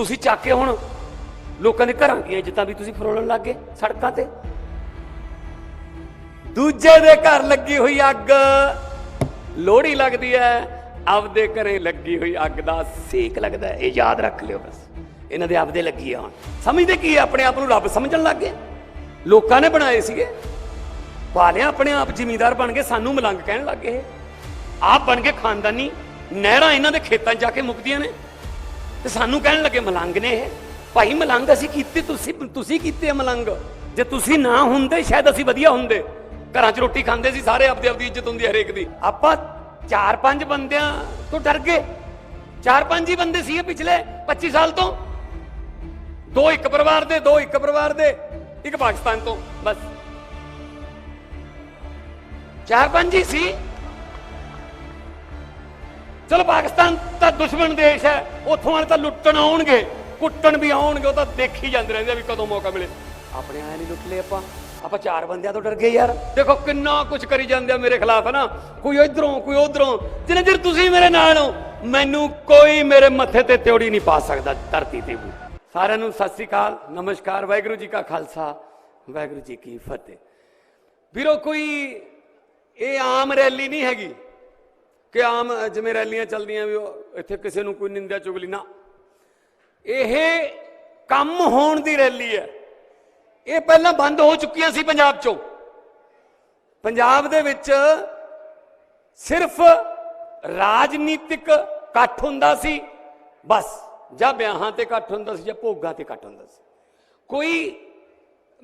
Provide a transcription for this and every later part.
ਤੁਸੀਂ ਚੱਕ ਕੇ ਹੁਣ ਲੋਕਾਂ ਦੇ ਘਰਾਂ ਦੀਆਂ ਇੱਜ਼ਤਾਂ ਵੀ ਤੁਸੀਂ ਫਰੋਲਣ ਲੱਗ ਗਏ ਸੜਕਾਂ ਤੇ। ਦੂਜੇ ਦੇ ਘਰ ਲੱਗੀ ਹੋਈ ਅੱਗ। ਲੋਹੜੀ ਲੱਗਦੀ ਹੈ, ਆਪਦੇ ਘਰੇ ਲੱਗੀ ਹੋਈ ਅੱਗ ਦਾ ਸੇਕ ਲੱਗਦਾ ਇਹ ਯਾਦ ਰੱਖ ਲਿਓ ਬਸ। ਇਹਨਾਂ ਦੇ ਆਪਦੇ ਲੱਗੀ ਆ ਹੁਣ। ਸਮਝਦੇ ਕੀ ਹੈ? ਆਪਣੇ ਆਪ ਨੂੰ ਰੱਬ ਸਮਝਣ ਲੱਗ ਗਏ। ਲੋਕਾਂ ਨੇ ਬਣਾਏ ਸੀਗੇ। ਪਾਲਿਆ ਆਪਣੇ ਆਪ ਜ਼ਿਮੀਦਾਰ ਬਣ ਕੇ ਸਾਨੂੰ ਮਲੰਗ ਕਹਿਣ ਲੱਗ ਗਏ। ਆਪ ਬਣ ਕੇ ਖਾਨਦਾਨੀ ਨਹਿਰਾਂ ਇਹਨਾਂ ਦੇ ਖੇਤਾਂ 'ਚ ਜਾ ਕੇ ਮੁਕਦੀਆਂ ਨੇ। ਤੇ ਸਾਨੂੰ ਕਹਿਣ ਲੱਗੇ, ਮਲੰਗ ਨੇ ਇਹ। ਭਾਈ, ਮਲੰਗ ਅਸੀਂ ਕੀਤੇ, ਤੁਸੀਂ ਤੁਸੀਂ ਕੀਤੇ ਆ ਮਲੰਗ। ਜੇ ਤੁਸੀਂ ਨਾ ਹੁੰਦੇ, ਸ਼ਾਇਦ ਅਸੀਂ ਵਧੀਆ ਹੁੰਦੇ। ਘਰਾਂ 'ਚ ਰੋਟੀ ਖਾਂਦੇ ਸੀ, ਸਾਰੇ ਆਪਦੀ ਆਪਦੀ ਇੱਜ਼ਤ ਹੁੰਦੀ ਹਰੇਕ ਦੀ। ਆਪਾਂ ਚਾਰ ਪੰਜ ਬੰਦਿਆਂ ਤੋਂ ਡਰ ਗਏ। ਚਾਰ ਪੰਜ ਹੀ ਬੰਦੇ ਸੀ ਪਿਛਲੇ 25 ਸਾਲ ਤੋਂ। ਦੋ ਇੱਕ ਪਰਿਵਾਰ ਦੇ, ਦੋ ਇੱਕ ਪਰਿਵਾਰ ਦੇ, ਇੱਕ ਪਾਕਿਸਤਾਨ ਤੋਂ, ਬਸ। ਚਾਰ ਪੰਜ ਹੀ ਸੀ। ਚਲੋ ਪਾਕਿਸਤਾਨ ਤਾਂ ਦੁਸ਼ਮਣ ਦੇਸ਼ ਹੈ ਉੱਥੋਂ ਵਾਲੇ ਤਾਂ ਲੁੱਟਣ ਆਉਣਗੇ ਕੁੱਟਣ ਵੀ ਆਉਣਗੇ ਉਹ ਤਾਂ ਦੇਖੀ ਜਾਂਦੇ ਰਹਿੰਦੇ ਆ ਵੀ ਕਦੋਂ ਮੌਕਾ ਮਿਲੇ। ਆਪਣੇ ਆਇਆ ਨਹੀਂ ਲੁੱਟ ਲਏ ਆਪਾਂ। ਆਪਾਂ ਚਾਰ ਬੰਦਿਆਂ ਤੋਂ ਡਰ ਗਏ ਯਾਰ। ਦੇਖੋ ਕਿੰਨਾ ਕੁਝ ਕਰੀ ਜਾਂਦੇ ਆ ਮੇਰੇ ਖਿਲਾਫ ਨਾ। ਕੋਈ ਇਧਰੋਂ ਕੋਈ ਉਧਰੋਂ। ਜਿੰਨੇ ਚਿਰ ਤੁਸੀਂ ਮੇਰੇ ਨਾਲ ਹੋ ਮੈਨੂੰ ਕੋਈ ਮੇਰੇ ਮੱਥੇ ਤੇ ਤਿਉੜੀ ਨਹੀਂ ਪਾ ਸਕਦਾ ਧਰਤੀ ਤੇ ਵੀ। ਸਾਰਿਆਂ ਨੂੰ ਸਤਿ ਸ੍ਰੀ ਅਕਾਲ ਨਮਸਕਾਰ ਵਾਹਿਗੁਰੂ ਜੀ ਕਾ ਖਾਲਸਾ ਵਾਹਿਗੁਰੂ ਜੀ ਕੀ ਫਤਿਹ। ਵੀਰੋ ਕੋਈ ਇਹ ਆਮ ਰੈਲੀ ਨਹੀਂ ਹੈਗੀ। ਕਿ ਆਮ ਜਿਵੇਂ ਰੈਲੀਆਂ ਚੱਲਦੀਆਂ ਵੀ ਉਹ ਇੱਥੇ ਕਿਸੇ ਨੂੰ ਕੋਈ ਨਿੰਦਿਆ ਚੁਗਲੀ ਨਾ। ਇਹ ਕੰਮ ਹੋਣ ਦੀ ਰੈਲੀ ਹੈ। ਇਹ ਪਹਿਲਾਂ ਬੰਦ ਹੋ ਚੁੱਕੀਆਂ ਸੀ ਪੰਜਾਬ ਚੋਂ। ਪੰਜਾਬ ਦੇ ਵਿੱਚ ਸਿਰਫ ਰਾਜਨੀਤਿਕ ਇਕੱਠ ਹੁੰਦਾ ਸੀ, ਬਸ। ਜਾਂ ਵਿਆਹਾਂ ਤੇ ਇਕੱਠ ਹੁੰਦਾ ਸੀ ਜਾਂ ਭੋਗਾਂ ਤੇ ਇਕੱਠ ਹੁੰਦਾ ਸੀ। ਕੋਈ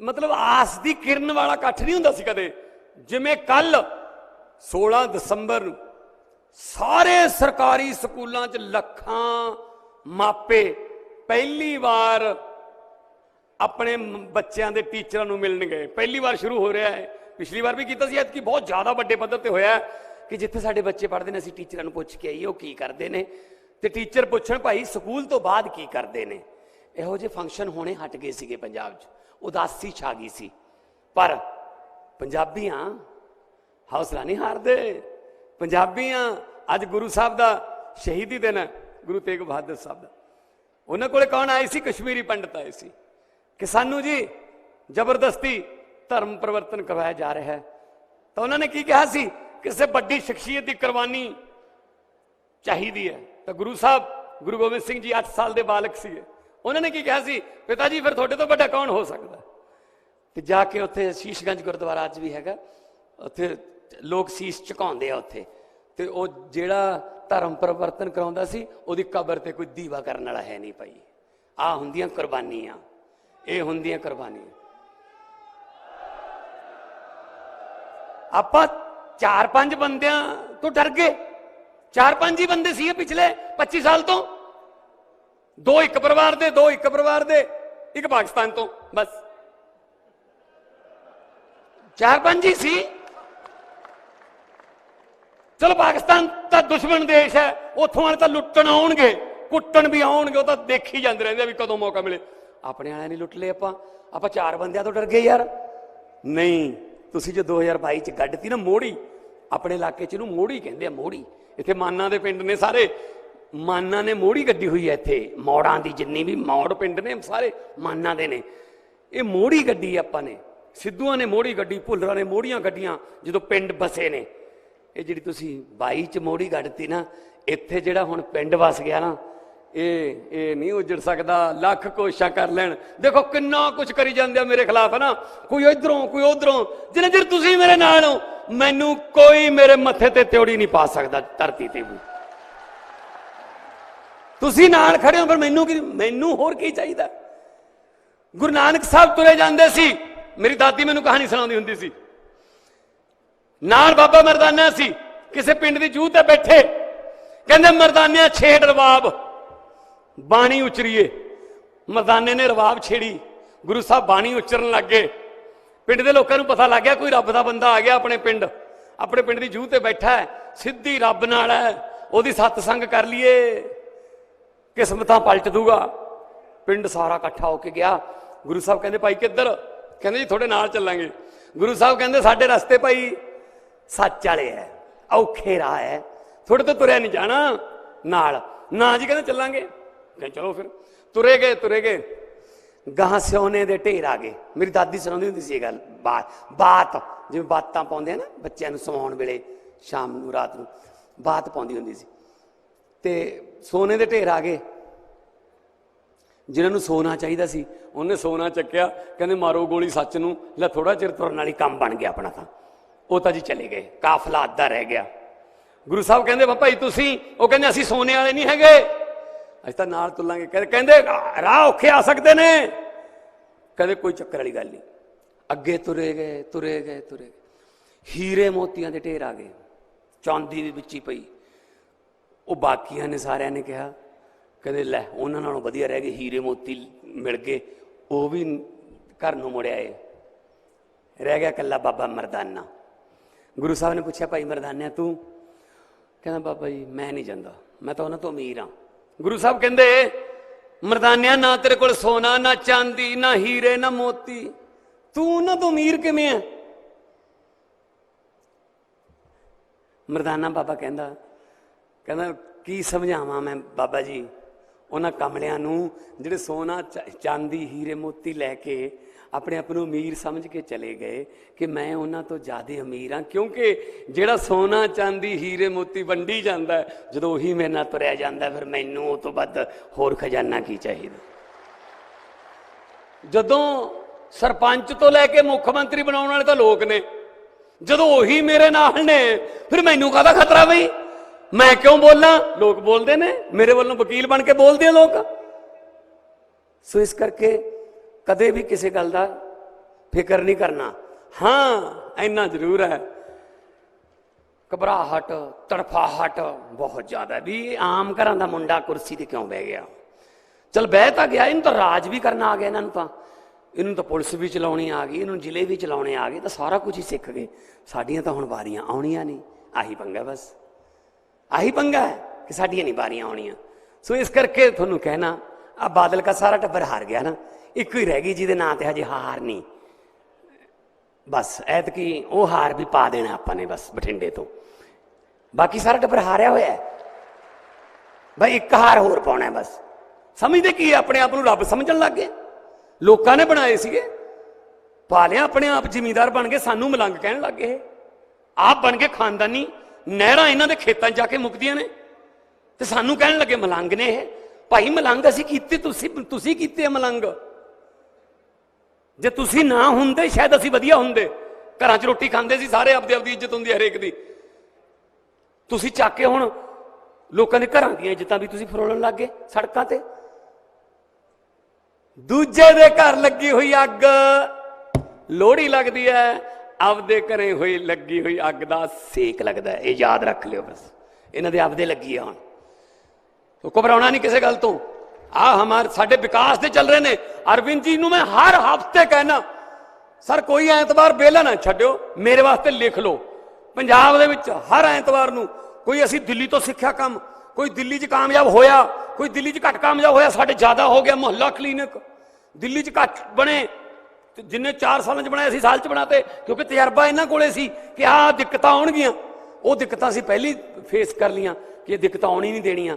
ਮਤਲਬ ਆਸ ਦੀ ਕਿਰਨ ਵਾਲਾ ਇਕੱਠ ਨਹੀਂ ਹੁੰਦਾ ਸੀ ਕਦੇ। ਜਿਵੇਂ ਕੱਲ 16 ਦਸੰਬਰ ਨੂੰ ਸਾਰੇ ਸਰਕਾਰੀ ਸਕੂਲਾਂ 'ਚ ਲੱਖਾਂ ਮਾਪੇ ਪਹਿਲੀ ਵਾਰ ਆਪਣੇ ਬੱਚਿਆਂ ਦੇ ਟੀਚਰਾਂ ਨੂੰ ਮਿਲਣ ਗਏ ਪਹਿਲੀ ਵਾਰ ਸ਼ੁਰੂ ਹੋ ਰਿਹਾ ਹੈ। ਪਿਛਲੀ ਵਾਰ ਵੀ ਕੀਤਾ ਸੀ, ਐਤਕੀ ਬਹੁਤ ਜ਼ਿਆਦਾ ਵੱਡੇ ਪੱਧਰ ਤੇ ਹੋਇਆ ਕਿ ਜਿੱਥੇ ਸਾਡੇ ਬੱਚੇ ਪੜ੍ਹਦੇ ਨੇ, ਅਸੀਂ ਟੀਚਰਾਂ ਨੂੰ ਪੁੱਛ ਕੇ ਆਈਏ, ਉਹ ਕੀ ਕਰਦੇ ਨੇ। ਤੇ ਟੀਚਰ ਪੁੱਛਣ, ਭਾਈ, ਸਕੂਲ ਤੋਂ ਬਾਅਦ ਕੀ ਕਰਦੇ ਨੇ? ਇਹੋ ਜਿਹੇ ਫੰਕਸ਼ਨ ਹੋਣੇ ਹਟ ਗਏ ਸੀਗੇ ਪੰਜਾਬ 'ਚ। ਉਦਾਸੀ ਛਾ ਗਈ ਸੀ। ਪਰ ਪੰਜਾਬੀਆਂ ਹੌਸਲਾ ਨਹੀਂ ਹਾਰਦੇ। ਪੰਜਾਬੀਆਂ, ਅੱਜ ਗੁਰੂ ਸਾਹਿਬ ਦਾ ਸ਼ਹੀਦੀ ਦਿਨ ਹੈ, ਗੁਰੂ ਤੇਗ ਬਹਾਦਰ ਸਾਹਿਬ ਦਾ। ਉਹਨਾਂ ਕੋਲੇ ਕੌਣ ਆਏ ਸੀ? ਕਸ਼ਮੀਰੀ ਪੰਡਤ ਆਏ ਸੀ। ਕਿ ਸਾਨੂੰ ਜੀ ਜ਼ਬਰਦਸਤੀ ਧਰਮ ਪਰਿਵਰਤਨ ਕਰਵਾਇਆ ਜਾ ਰਿਹਾ ਹੈ। ਤਾਂ ਉਹਨਾਂ ਨੇ ਕੀ ਕਿਹਾ ਸੀ? ਕਿਸੇ ਵੱਡੀ ਸ਼ਖਸੀਅਤ ਦੀ ਕੁਰਬਾਨੀ ਚਾਹੀਦੀ ਹੈ। ਤਾਂ ਗੁਰੂ ਸਾਹਿਬ, ਗੁਰੂ ਗੋਬਿੰਦ ਸਿੰਘ ਜੀ 8 ਸਾਲ ਦੇ ਬਾਲਕ ਸੀਗੇ। ਉਹਨਾਂ ਨੇ ਕੀ ਕਿਹਾ ਸੀ? ਪਿਤਾ ਜੀ, ਫਿਰ ਤੁਹਾਡੇ ਤੋਂ ਵੱਡਾ ਕੌਣ ਹੋ ਸਕਦਾ? ਤੇ ਜਾ ਕੇ ਉੱਥੇ ਸ਼ੀਸ਼ਗੰਜ ਗੁਰਦੁਆਰਾ ਅੱਜ ਵੀ ਹੈਗਾ। ਉੱਥੇ ਲੋਕ ਸੀਸ ਝੁਕਾਉਂਦੇ ਆ ਉੱਥੇ। ਤੇ ਉਹ ਜਿਹੜਾ ਧਰਮ ਪਰਿਵਰਤਨ ਕਰਾਉਂਦਾ ਸੀ, ਉਹਦੀ ਕਬਰ ਤੇ ਕੋਈ ਦੀਵਾ ਕਰਨ ਵਾਲਾ ਹੈ ਨਹੀਂ ਭਾਈ। ਆ ਹੁੰਦੀਆਂ ਕੁਰਬਾਨੀਆਂ। ਇਹ ਹੁੰਦੀਆਂ ਕੁਰਬਾਨੀਆਂ। ਆਪਾਂ ਚਾਰ ਪੰਜ ਬੰਦਿਆਂ ਤੋਂ ਡਰ ਗਏ। ਚਾਰ ਪੰਜ ਹੀ ਬੰਦੇ ਸੀ ਪਿਛਲੇ 25 ਸਾਲ ਤੋਂ। ਦੋ ਇੱਕ ਪਰਿਵਾਰ ਦੇ, ਦੋ ਇੱਕ ਪਰਿਵਾਰ ਦੇ, ਇੱਕ ਪਾਕਿਸਤਾਨ ਤੋਂ, ਬਸ। ਚਾਰ ਪੰਜ ਹੀ ਸੀ। ਚਲੋ ਪਾਕਿਸਤਾਨ ਤਾਂ ਦੁਸ਼ਮਣ ਦੇਸ਼ ਹੈ, ਉੱਥੋਂ ਵਾਲੇ ਤਾਂ ਲੁੱਟਣ ਆਉਣਗੇ, ਕੁੱਟਣ ਵੀ ਆਉਣਗੇ, ਉਹ ਤਾਂ ਦੇਖੀ ਜਾਂਦੇ ਰਹਿੰਦੇ ਆ ਵੀ ਕਦੋਂ ਮੌਕਾ ਮਿਲੇ। ਆਪਣੇ ਵਾਲਿਆਂ ਨੇ ਲੁੱਟ ਲਏ ਆਪਾਂ ਆਪਾਂ ਚਾਰ ਬੰਦਿਆਂ ਤੋਂ ਡਰ ਗਏ ਯਾਰ। ਨਹੀਂ, ਤੁਸੀਂ ਜੋ 2022 ਚ ਗੱਡਤੀ ਨਾ ਮੋੜੀ, ਆਪਣੇ ਇਲਾਕੇ ਚ ਇਹਨੂੰ ਮੋੜੀ ਕਹਿੰਦੇ ਆ, ਮੋੜੀ। ਇੱਥੇ ਮਾਨਾ ਦੇ ਪਿੰਡ ਨੇ ਸਾਰੇ, ਮਾਨਾ ਨੇ ਮੋੜੀ ਗੱਡੀ ਹੋਈ ਹੈ ਇੱਥੇ, ਮੌੜਾਂ ਦੀ ਜਿੰਨੀ ਵੀ ਮੌੜ ਪਿੰਡ ਨੇ ਸਾਰੇ ਮਾਨਾ ਦੇ ਨੇ। ਇਹ ਮੋੜੀ ਗੱਡੀ ਆਪਾਂ ਨੇ, ਸਿੱਧੂਆਂ ਨੇ ਮੋੜੀ ਗੱਡੀ, ਭੁੱਲਰਾਂ ਨੇ ਮੋੜੀਆਂ ਗੱਡੀਆਂ, ਜਦੋਂ ਪਿੰਡ ਬਸੇ ਨੇ। ਇਹ ਜਿਹੜੀ ਤੁਸੀਂ 22 ਚ ਮੋੜੀ ਕੱਢਤੀ ਨਾ, ਇੱਥੇ ਜਿਹੜਾ ਹੁਣ ਪਿੰਡ ਵਸ ਗਿਆ ਨਾ, ਇਹ ਇਹ ਨਹੀਂ ਉਜੜ ਸਕਦਾ, ਲੱਖ ਕੋਸ਼ਿਸ਼ਾਂ ਕਰ ਲੈਣ। ਦੇਖੋ ਕਿੰਨਾ ਕੁਝ ਕਰੀ ਜਾਂਦੇ ਆ ਮੇਰੇ ਖਿਲਾਫ ਹੈ ਨਾ। ਕੋਈ ਇਧਰੋਂ, ਕੋਈ ਉਧਰੋਂ। ਜਿੰਨੇ ਚਿਰ ਤੁਸੀਂ ਮੇਰੇ ਨਾਲ ਹੋ, ਮੈਨੂੰ ਕੋਈ ਮੇਰੇ ਮੱਥੇ ਤੇ ਤਿਉੜੀ ਨਹੀਂ ਪਾ ਸਕਦਾ ਧਰਤੀ ਤੇ ਵੀ। ਤੁਸੀਂ ਨਾਲ ਖੜੇ ਹੋ ਪਰ ਮੈਨੂੰ ਕੀ, ਮੈਨੂੰ ਹੋਰ ਕੀ ਚਾਹੀਦਾ? ਗੁਰੂ ਨਾਨਕ ਸਾਹਿਬ ਤੁਰੇ ਜਾਂਦੇ ਸੀ। ਮੇਰੀ ਦਾਦੀ ਮੈਨੂੰ ਕਹਾਣੀ ਸੁਣਾਉਂਦੀ ਹੁੰਦੀ ਸੀ। ਨਾਲ ਬਾਬਾ ਮਰਦਾਨਾ ਸੀ, ਕਿਸੇ ਪਿੰਡ ਦੀ ਜੂਹ ਤੇ ਬੈਠੇ। ਕਹਿੰਦੇ, ਮਰਦਾਨਿਆਂ, ਛੇੜ ਰਵਾਬ, ਬਾਣੀ ਉਚਰੀਏ। ਮਰਦਾਨੇ ਨੇ ਰਵਾਬ ਛੇੜੀ। ਗੁਰੂ ਸਾਹਿਬ ਬਾਣੀ ਉਚਰਨ ਲੱਗੇ ਪਿੰਡ ਦੇ ਲੋਕਾਂ ਨੂੰ ਪਤਾ ਲੱਗ ਗਿਆ, ਕੋਈ ਰੱਬ ਦਾ ਬੰਦਾ ਆ ਗਿਆ ਆਪਣੇ ਪਿੰਡ। ਆਪਣੇ ਪਿੰਡ ਦੀ ਜੂਹ ਤੇ ਬੈਠਾ ਹੈ, ਸਿੱਧੀ ਰੱਬ ਨਾਲ ਹੈ, ਉਹਦੀ ਸਤਸੰਗ ਕਰ ਲਈਏ। ਕਿਸਮਤਾਂ ਪਲਟ ਦੂਗਾ। ਪਿੰਡ ਸਾਰਾ ਇਕੱਠਾ ਹੋ ਕੇ ਗਿਆ। ਗੁਰੂ ਸਾਹਿਬ ਕਹਿੰਦੇ, ਭਾਈ ਕਿੱਧਰ? ਕਹਿੰਦੇ, ਜੀ, ਤੁਹਾਡੇ ਨਾਲ ਚੱਲਾਂਗੇ। ਗੁਰੂ ਸਾਹਿਬ ਕਹਿੰਦੇ, ਸਾਡੇ ਰਸਤੇ, ਭਾਈ ਸੱਚ ਵਾਲੇ ਐ, ਔਖੇ ਰਾਹ ਹੈ ਥੋੜੇ ਤੋਂ ਤੁਰਿਆ ਨਹੀਂ ਜਾਣਾ ਨਾਲ। ਨਾ ਜੀ ਕਹਿੰਦੇ ਚੱਲਾਂਗੇ। ਕਹਿੰਦੇ ਚਲੋ ਫਿਰ। ਤੁਰੇ ਗਏ ਤੁਰੇ ਗਏ। ਗਾਂ ਸਿਉਨੇ ਦੇ ਢੇਰ ਆ ਗਏ। ਮੇਰੀ ਦਾਦੀ ਸੁਣਾਉਂਦੀ ਹੁੰਦੀ ਸੀ ਇਹ ਗੱਲ। ਬਾਤ ਬਾਤ। ਜਿਵੇਂ ਬਾਤਾਂ ਪਾਉਂਦੇ ਆ ਨਾ ਬੱਚਿਆਂ ਨੂੰ ਸੌਣ ਵੇਲੇ, ਸ਼ਾਮ ਨੂੰ, ਰਾਤ ਨੂੰ, ਬਾਤ ਪਾਉਂਦੀ ਹੁੰਦੀ ਸੀ। ਤੇ ਸੋਨੇ ਦੇ ਢੇਰ ਆ ਗਏ। ਜਿਨ੍ਹਾਂ ਨੂੰ ਸੋਨਾ ਚਾਹੀਦਾ ਸੀ, ਉਹਨੇ ਸੋਨਾ ਚੱਕਿਆ। ਕਹਿੰਦੇ ਮਾਰੋ ਗੋਲੀ ਸੱਚ ਨੂੰ। ਲੈ ਥੋੜਾ ਚਿਰ ਤੁਰਨ ਵਾਲੀ ਕੰਮ ਬਣ ਗਿਆ ਆਪਣਾ ਤਾਂ। ਉਹ ਤਾਂ ਜੀ ਚਲੇ ਗਏ, ਕਾਫਲਾ ਅੱਧਾ ਰਹਿ ਗਿਆ। ਗੁਰੂ ਸਾਹਿਬ ਕਹਿੰਦੇ, ਬਾਬਾ ਜੀ, ਤੁਸੀਂ ਉਹ ਕਹਿੰਦੇ, ਅਸੀਂ ਸੋਨੇ ਵਾਲੇ ਨਹੀਂ ਹੈਗੇ। ਅਸੀਂ ਤਾਂ ਨਾਲ ਤੁਲਾਂਗੇ। ਕਹਿੰਦੇ ਕਹਿੰਦੇ, ਰਾਹ ਔਖੇ ਆ ਸਕਦੇ ਨੇ। ਕਦੇ ਕੋਈ ਚੱਕਰ ਵਾਲੀ ਗੱਲ ਨਹੀਂ। ਅੱਗੇ ਤੁਰੇ ਗਏ ਤੁਰੇ ਗਏ ਤੁਰੇ ਗਏ। ਹੀਰੇ ਮੋਤੀਆਂ ਦੇ ਢੇਰ ਆ ਗਏ। ਚਾਂਦੀ ਦੇ ਵਿੱਚ ਹੀ ਪਈ। ਉਹ ਬਾਕੀਆਂ ਨੇ ਸਾਰਿਆਂ ਨੇ ਕਿਹਾ, ਕਹਿੰਦੇ, ਲੈ, ਉਹਨਾਂ ਨਾਲੋਂ ਵਧੀਆ ਰਹਿ ਗਏ, ਹੀਰੇ ਮੋਤੀ ਮਿਲ ਗਏ। ਉਹ ਵੀ ਘਰ ਨੂੰ ਮੁੜਿਆ ਏ। ਰਹਿ ਗਿਆ ਕੱਲਾ ਬਾਬਾ ਮਰਦਾਨਾ। ਗੁਰੂ ਸਾਹਿਬ ਨੇ ਪੁੱਛਿਆ, ਭਾਈ ਮਰਦਾਨਿਆ, ਤੂੰ? ਕਹਿੰਦਾ, ਬਾਬਾ ਜੀ, ਮੈਂ ਨਹੀਂ ਜਾਂਦਾ। ਮੈਂ ਤਾਂ ਉਹਨਾਂ ਤੋਂ ਅਮੀਰ ਹਾਂ। ਗੁਰੂ ਸਾਹਿਬ ਕਹਿੰਦੇ, ਮਰਦਾਨਿਆ, ਨਾ ਤੇਰੇ ਕੋਲ ਸੋਨਾ, ਨਾ ਚਾਂਦੀ, ਨਾ ਹੀਰੇ, ਨਾ ਮੋਤੀ। ਤੂੰ ਉਹਨਾਂ ਤੋਂ ਅਮੀਰ ਕਿਵੇਂ ਆ ਮਰਦਾਨਾ ਬਾਬਾ ਕਹਿੰਦਾ ਕਹਿੰਦਾ, ਕੀ ਸਮਝਾਵਾਂ ਮੈਂ ਬਾਬਾ ਜੀ? ਉਹਨਾਂ ਕਮਲਿਆਂ ਨੂੰ ਜਿਹੜੇ ਸੋਨਾ, ਚ- ਚਾਂਦੀ, ਹੀਰੇ, ਮੋਤੀ ਲੈ ਕੇ ਆਪਣੇ ਆਪ ਨੂੰ ਅਮੀਰ ਸਮਝ ਕੇ ਚਲੇ ਗਏ ਕਿ ਮੈਂ ਉਹਨਾਂ ਤੋਂ ਜ਼ਿਆਦਾ ਅਮੀਰ ਹਾਂ, ਕਿਉਂਕਿ ਜਿਹੜਾ ਸੋਨਾ, ਚਾਂਦੀ, ਹੀਰੇ, ਮੋਤੀ ਵੰਡੀ ਜਾਂਦਾ ਜਦੋਂ ਉਹੀ ਮੇਰੇ ਨਾਲ ਤੁਰਿਆ ਜਾਂਦਾ ਫਿਰ ਮੈਨੂੰ ਉਹ ਤੋਂ ਵੱਧ ਹੋਰ ਖਜ਼ਾਨਾ ਕੀ ਚਾਹੀਦਾ? ਜਦੋਂ ਸਰਪੰਚ ਤੋਂ ਲੈ ਕੇ ਮੁੱਖ ਮੰਤਰੀ ਬਣਾਉਣ ਵਾਲੇ ਤਾਂ ਲੋਕ ਨੇ, ਜਦੋਂ ਉਹੀ ਮੇਰੇ ਨਾਲ ਨੇ, ਫਿਰ ਮੈਨੂੰ ਕਾਹਦਾ ਖਤਰਾ ਬਈ? ਮੈਂ ਕਿਉਂ ਬੋਲਾਂ? ਲੋਕ ਬੋਲਦੇ ਨੇ, ਮੇਰੇ ਵੱਲੋਂ ਵਕੀਲ ਬਣ ਕੇ ਬੋਲਦੇ ਆ ਲੋਕ। ਸੋ ਇਸ ਕਰਕੇ ਕਦੇ ਵੀ ਕਿਸੇ ਗੱਲ ਦਾ ਫਿਕਰ ਨਹੀਂ ਕਰਨਾ। ਹਾਂ, ਇੰਨਾ ਜ਼ਰੂਰ ਹੈ। ਘਬਰਾਹਟ, ਤੜਫਾਹਟ ਬਹੁਤ ਜ਼ਿਆਦਾ ਵੀ ਇਹ ਆਮ ਘਰਾਂ ਦਾ ਮੁੰਡਾ ਕੁਰਸੀ ਤੇ ਕਿਉਂ ਬਹਿ ਗਿਆ? ਚਲ ਬਹਿ ਤਾਂ ਗਿਆ, ਇਹਨੂੰ ਤਾਂ ਰਾਜ ਵੀ ਕਰਨਾ ਆ ਗਿਆ ਇਹਨਾਂ ਨੂੰ ਤਾਂ। ਇਹਨੂੰ ਤਾਂ ਪੁਲਿਸ ਵੀ ਚਲਾਉਣੀ ਆ ਗਈ, ਇਹਨੂੰ ਜ਼ਿਲ੍ਹੇ ਵੀ ਚਲਾਉਣੇ ਆ ਗਏ, ਤਾਂ ਸਾਰਾ ਕੁਝ ਹੀ ਸਿੱਖ ਗਏ। ਸਾਡੀਆਂ ਤਾਂ ਹੁਣ ਵਾਰੀਆਂ ਆਉਣੀਆਂ ਨਹੀਂ, ਆਹੀ ਪੰਗਾ ਬਸ। ਆਹੀ ਪੰਗਾ ਹੈ ਕਿ ਸਾਡੀਆਂ ਨਹੀਂ ਵਾਰੀਆਂ ਆਉਣੀਆਂ। ਸੋ ਇਸ ਕਰਕੇ ਤੁਹਾਨੂੰ ਕਹਿਣਾ ਆ ਬਾਦਲ ਦਾ ਸਾਰਾ ਟੱਬਰ ਹਾਰ ਗਿਆ ਨਾ। ਇੱਕੋ ਹੀ ਰਹਿ ਗਈ ਜਿਹਦੇ ਨਾਂ ਤੇ ਹਜੇ ਹਾਰ ਨਹੀਂ। ਬਸ, ਐਤਕੀ ਉਹ ਹਾਰ ਵੀ ਪਾ ਦੇਣਾ ਆਪਾਂ ਨੇ ਬਸ ਬਠਿੰਡੇ ਤੋਂ। ਬਾਕੀ ਸਾਰਾ ਟੱਬਰ ਹਾਰਿਆ ਹੋਇਆ ਹੈ। ਬਈ ਇੱਕ ਹਾਰ ਹੋਰ ਪਾਉਣਾ ਬਸ। ਸਮਝਦੇ ਕੀ ਆਪਣੇ ਆਪ ਨੂੰ ਰੱਬ ਸਮਝਣ ਲੱਗ ਗਏ? ਲੋਕਾਂ ਨੇ ਬਣਾਏ ਸੀਗੇ। ਪਾ ਲਿਆ ਆਪਣੇ ਆਪ ਜ਼ਿਮੀਂਦਾਰ ਬਣ ਕੇ, ਸਾਨੂੰ ਮਲੰਗ ਕਹਿਣ ਲੱਗ ਗਏ। ਆਪ ਬਣ ਕੇ ਖਾਨਦਾਨੀ ਨਹਿਰਾਂ ਇਹਨਾਂ ਦੇ ਖੇਤਾਂ 'ਚ ਜਾ ਕੇ ਮੁਕਦੀਆਂ ਨੇ। ਤੇ ਸਾਨੂੰ ਕਹਿਣ ਲੱਗੇ ਮਲੰਗ ਨੇ ਇਹ। ਭਾਈ ਮਲੰਗ ਅਸੀਂ ਕੀਤੇ, ਤੁਸੀਂ ਤੁਸੀਂ ਕੀਤੇ ਆ ਮਲੰਗ। ਜੇ ਤੁਸੀਂ ਨਾ ਹੁੰਦੇ, ਸ਼ਾਇਦ ਅਸੀਂ ਵਧੀਆ ਹੁੰਦੇ। ਘਰਾਂ 'ਚ ਰੋਟੀ ਖਾਂਦੇ ਸੀ, ਸਾਰੇ ਆਪਦੀ ਆਪਦੀ ਇੱਜ਼ਤ ਹੁੰਦੀ ਹੈ ਹਰੇਕ ਦੀ। ਤੁਸੀਂ ਚੱਕ ਕੇ ਹੁਣ ਲੋਕਾਂ ਦੇ ਘਰਾਂ ਦੀਆਂ ਇੱਜ਼ਤਾਂ ਵੀ ਤੁਸੀਂ ਫਰੋਲਣ ਲੱਗ ਗਏ ਸੜਕਾਂ ਤੇ। ਦੂਜੇ ਦੇ ਘਰ ਲੱਗੀ ਹੋਈ ਅੱਗ। ਲੋਹੜੀ ਲੱਗਦੀ ਹੈ ਆਪਦੇ ਘਰੇ ਹੋਈ, ਲੱਗੀ ਹੋਈ ਅੱਗ ਦਾ ਸੇਕ ਲੱਗਦਾ ਇਹ ਯਾਦ ਰੱਖ ਲਿਓ ਬਸ। ਇਹਨਾਂ ਦੇ ਆਪਦੇ ਲੱਗੀ ਆ ਹੁਣ। ਘਬਰਾਉਣਾ ਨਹੀਂ ਕਿਸੇ ਗੱਲ ਤੋਂ। ਆ ਹਮਾਰ ਸਾਡੇ ਵਿਕਾਸ ਦੇ ਚੱਲ ਰਹੇ ਨੇ। ਅਰਵਿੰਦ ਜੀ ਨੂੰ ਮੈਂ ਹਰ ਹਫ਼ਤੇ ਕਹਿਣਾ ਸਰ, ਕੋਈ ਐਤਵਾਰ ਬੇਲਾ ਨਾ ਛੱਡਿਓ। ਮੇਰੇ ਵਾਸਤੇ ਲਿਖ ਲਓ। ਪੰਜਾਬ ਦੇ ਵਿੱਚ ਹਰ ਐਤਵਾਰ ਨੂੰ ਕੋਈ ਅਸੀਂ ਦਿੱਲੀ ਤੋਂ ਸਿੱਖਿਆ ਕੰਮ, ਕੋਈ ਦਿੱਲੀ 'ਚ ਕਾਮਯਾਬ ਹੋਇਆ, ਕੋਈ ਦਿੱਲੀ 'ਚ ਘੱਟ ਕਾਮਯਾਬ ਹੋਇਆ, ਸਾਡੇ ਜ਼ਿਆਦਾ ਹੋ ਗਿਆ ਮੁਹੱਲਾ ਕਲੀਨਿਕ। ਦਿੱਲੀ 'ਚ ਘੱਟ ਬਣੇ ਜਿੰਨੇ 4 ਸਾਲਾਂ 'ਚ ਬਣਾਏ ਅਸੀਂ, ਸਾਲ 'ਚ ਬਣਾਤੇ, ਕਿਉਂਕਿ ਤਜਰਬਾ ਇਹਨਾਂ ਕੋਲੇ ਸੀ ਕਿ ਆਹ ਦਿੱਕਤਾਂ ਆਉਣਗੀਆਂ। ਉਹ ਦਿੱਕਤਾਂ ਅਸੀਂ ਪਹਿਲੀ ਫੇਸ ਕਰ ਲੀਆਂ ਕਿ ਇਹ ਦਿੱਕਤਾਂ ਆਉਣੀ ਨਹੀਂ ਦੇਣੀਆਂ।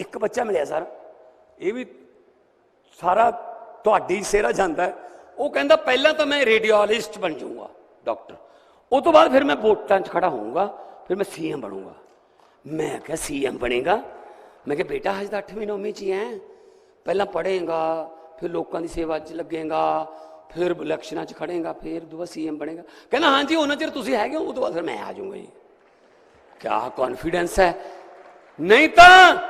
ਇੱਕ ਬੱਚਾ ਮਿਲਿਆ ਸਰ। ਇਹ ਵੀ ਸਾਰਾ ਤੁਹਾਡੀ ਸਿਹਰਾ ਜਾਂਦਾ ਹੈ। ਉਹ ਕਹਿੰਦਾ, ਪਹਿਲਾਂ ਤਾਂ ਮੈਂ ਰੇਡੀਓਲੋਜਿਸਟ ਬਣ ਜਾਊਂਗਾ, ਡਾਕਟਰ। ਉਹ ਤੋਂ ਬਾਅਦ ਫਿਰ ਮੈਂ ਵੋਟਾਂ 'ਚ ਖੜਾ ਹੋਊਂਗਾ, ਫਿਰ ਮੈਂ ਸੀਐਮ ਬਣੂੰਗਾ। ਮੈਂ ਕਿਹਾ, ਸੀਐਮ ਬਣੇਗਾ? ਮੈਂ ਕਿਹਾ, ਬੇਟਾ, ਹਜੇ ਤਾਂ 8ਵੀਂ 9ਵੀਂ 'ਚ ਹੀ ਹੈ ਪਹਿਲਾਂ ਪੜ੍ਹੇਗਾ, ਫਿਰ ਲੋਕਾਂ ਦੀ ਸੇਵਾ 'ਚ ਲੱਗੇਗਾ, ਫਿਰ ਇਲੈਕਸ਼ਨਾਂ 'ਚ ਖੜੇਗਾ ਫਿਰ ਦੁਬਾਰਾ ਸੀਐਮ ਬਣੇਗਾ। ਕਹਿੰਦਾ ਹਾਂਜੀ ਉਹਨਾਂ ਚਿਰ ਤੁਸੀਂ ਹੈਗੇ ਹੋ, ਉਹ ਤੋਂ ਬਾਅਦ ਫਿਰ ਮੈਂ ਆ ਜਾਊਂਗਾ ਜੀ। ਕਿਆ ਕੌਨਫੀਡੈਂਸ ਹੈ। ਨਹੀਂ ਤਾਂ ਨ-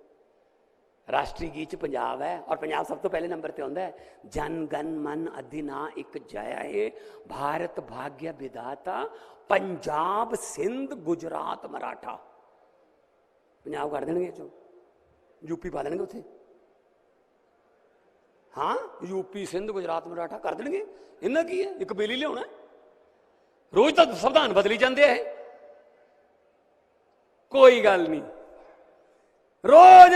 ਰਾਸ਼ਟਰੀ ਗੀਤ ਚ ਪੰਜਾਬ ਹੈ ਔਰ ਪੰਜਾਬ ਸਭ ਤੋਂ ਪਹਿਲੇ ਨੰਬਰ ਤੇ ਆਉਂਦਾ ਹੈ ਜਨ ਗਨ ਮਨ ਅਧਿਨਾ ਇੱਕ ਜਇਆ ਏ ਭਾਰਤ ਭਾਗਯ ਵਿਦਾਤਾ ਪੰਜਾਬ ਸਿੰਧ ਗੁਜਰਾਤ ਮਰਾਠਾ ਪੰਜਾਬ ਕੱਢ ਦੇਣਗੇ ਇਹ ਚੋਂ ਯੂਪੀ ਪਾ ਦੇਣਗੇ ਉੱਥੇ ਹਾਂ ਯੂਪੀ ਸਿੰਧ ਗੁਜਰਾਤ ਮਰਾਠਾ ਕਰ ਦੇਣਗੇ ਇਹਨਾਂ ਕੀ ਹੈ ਇੱਕ ਬਿੱਲ ਹੀ ਲਿਆਉਣਾ ਹੈ। ਰੋਜ਼ ਤਾਂ ਸੰਵਿਧਾਨ ਬਦਲੀ ਜਾਂਦੇ ਆ ਇਹ ਕੋਈ ਗੱਲ ਨਹੀਂ ਰੋਜ਼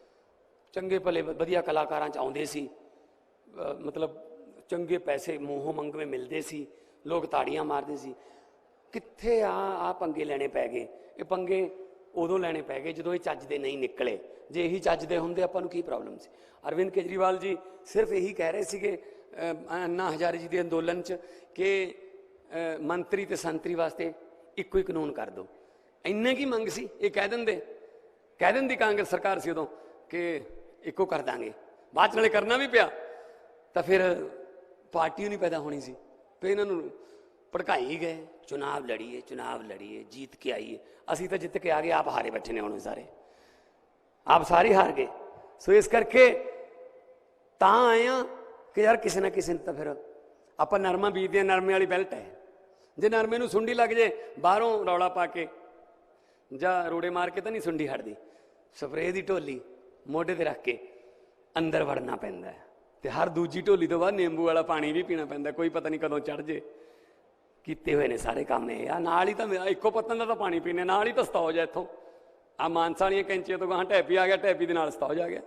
ਚੰਗੇ ਭਲੇ, ਵਧੀਆ ਕਲਾਕਾਰਾਂ ਚ ਆਉਂਦੇ ਸੀ। ਮਤਲਬ ਚੰਗੇ ਪੈਸੇ ਮੂੰਹੋਂ ਮੰਗਵੇਂ ਮਿਲਦੇ ਸੀ, ਲੋਕ ਤਾੜੀਆਂ ਮਾਰਦੇ ਸੀ। ਕਿੱਥੇ ਆ ਆ ਪੰਗੇ ਲੈਣੇ ਪੈ ਗਏ? ਇਹ ਪੰਗੇ ਉਦੋਂ ਲੈਣੇ ਪੈ ਗਏ ਜਦੋਂ ਇਹ ਚੱਜ ਦੇ ਨਹੀਂ ਨਿਕਲੇ। ਜੇ ਇਹੀ ਚੱਜ ਦੇ ਹੁੰਦੇ, ਆਪਾਂ ਨੂੰ ਕੀ ਪ੍ਰੋਬਲਮ ਸੀ? ਅਰਵਿੰਦ ਕੇਜਰੀਵਾਲ ਜੀ ਸਿਰਫ ਇਹੀ ਕਹਿ ਰਹੇ ਸੀਗੇ ਅੰਨਾ ਹਜ਼ਾਰੇ ਜੀ ਦੇ ਅੰਦੋਲਨ 'ਚ ਕਿ ਮੰਤਰੀ ਤੇ ਸੰਤਰੀ ਵਾਸਤੇ ਇੱਕੋ ਹੀ ਕਾਨੂੰਨ ਕਰ ਦਿਓ ਇੰਨੇ ਕੀ ਮੰਗ ਸੀ? ਇਹ ਕਹਿ ਦਿੰਦੇ। ਕਹਿ ਦਿੰਦੀ ਕਾਂਗਰਸ ਸਰਕਾਰ ਸੀ ਉਦੋਂ ਕਿ ਇੱਕੋ ਕਰ ਦਾਂਗੇ। ਬਾਅਦ 'ਚ ਨਾਲੇ ਕਰਨਾ ਵੀ ਪਿਆ। ਤਾਂ ਫਿਰ ਪਾਰਟੀ ਨਹੀਂ ਪੈਦਾ ਹੋਣੀ ਸੀ। ਤੇ ਇਹਨਾਂ ਨੂੰ ਭੜਕਾਈ ਗਏ। ਚੁਣਾਵ ਲੜੀਏ ਚੁਣਾਵ ਲੜੀਏ ਜੀਤ ਕੇ ਆਈਏ। ਅਸੀਂ ਤਾਂ ਜਿੱਤ ਕੇ ਆ ਗਏ ਆਪ ਹਾਰੇ ਬੈਠੇ ਨੇ ਹੁਣ ਸਾਰੇ। ਆਪ ਸਾਰੇ ਹਾਰ ਗਏ। ਸੋ ਇਸ ਕਰਕੇ ਤਾਂ ਆਏ ਆ ਕਿ ਯਾਰ ਕਿਸੇ ਨਾ ਕਿਸੇ ਨੇ ਤਾਂ ਫਿਰ ਆਪਾਂ ਨਰਮਾ ਬੀਜਦੇ ਹਾਂ, ਨਰਮੇ ਵਾਲੀ ਬੈਲਟ ਹੈ। ਜੇ ਨਰਮੇ ਨੂੰ ਸੁੰਡੀ ਲੱਗ ਜੇ ਬਾਹਰੋਂ ਰੌਲਾ ਪਾ ਕੇ ਜਾਂ ਰੋੜੇ ਮਾਰ ਕੇ ਤਾਂ ਨਹੀਂ ਸੁੰਡੀ ਹਟਦੀ। ਸਪਰੇਅ ਦੀ ਢੋਲੀ। ਮੋਢੇ ਤੇ ਰੱਖ ਕੇ ਅੰਦਰ ਵੜਨਾ ਪੈਂਦਾ ਤੇ ਹਰ ਦੂਜੀ ਢੋਲੀ ਤੋਂ ਬਾਅਦ ਨਿੰਬੂ ਵਾਲਾ ਪਾਣੀ ਵੀ ਪੀਣਾ ਪੈਂਦਾ ਕੋਈ ਪਤਾ ਨਹੀਂ ਕਦੋਂ ਚੜ ਜੇ। ਕੀਤੇ ਹੋਏ ਨੇ ਸਾਰੇ ਕੰਮ ਇਹ ਆ। ਨਾਲ ਹੀ ਤਾਂ ਮੇਰਾ ਇੱਕੋ ਪੱਤਨ ਦਾ ਤਾਂ ਪਾਣੀ ਪੀਣੇ ਨਾਲ ਹੀ ਤਾਂ ਸਤੌਜ ਆ ਇੱਥੋਂ। ਆ ਮਾਨਸਾ ਵਾਲੀਆਂ ਕੈਂਚੀਆਂ ਤੋਂ ਗਾਂ ਟੈਪੀ ਆ ਗਿਆ, ਟੈਪੀ ਦੇ ਨਾਲ ਸਤੌਜ ਆ ਗਿਆ।